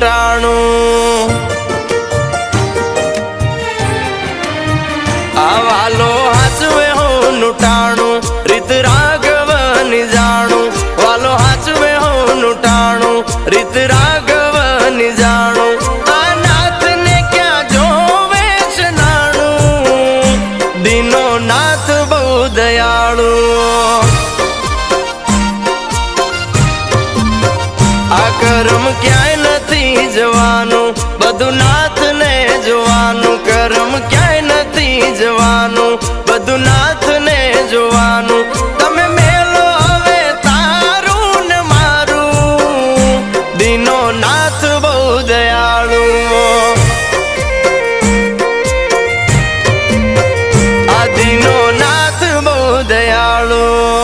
ટાણું આવાલો હાચવે હું ટાણું રીત રાઘવની જાણું. વાલો હાચવે હું ટાણું રીત રાઘવની જાણું નાથ બહુ દયાળુ. આ કરમ ક્યાંય નથી જવાનું. બધું નાથ ને જોવાનું. કરમ ક્યાંય નથી જવાનું. બધું નાથ ને જોવાનું. તમે મેલો હવે તારું ને મારું. દિનો નાથ બહુ દયાળુ. આ દિનો નાથ બહુ દયાળુ.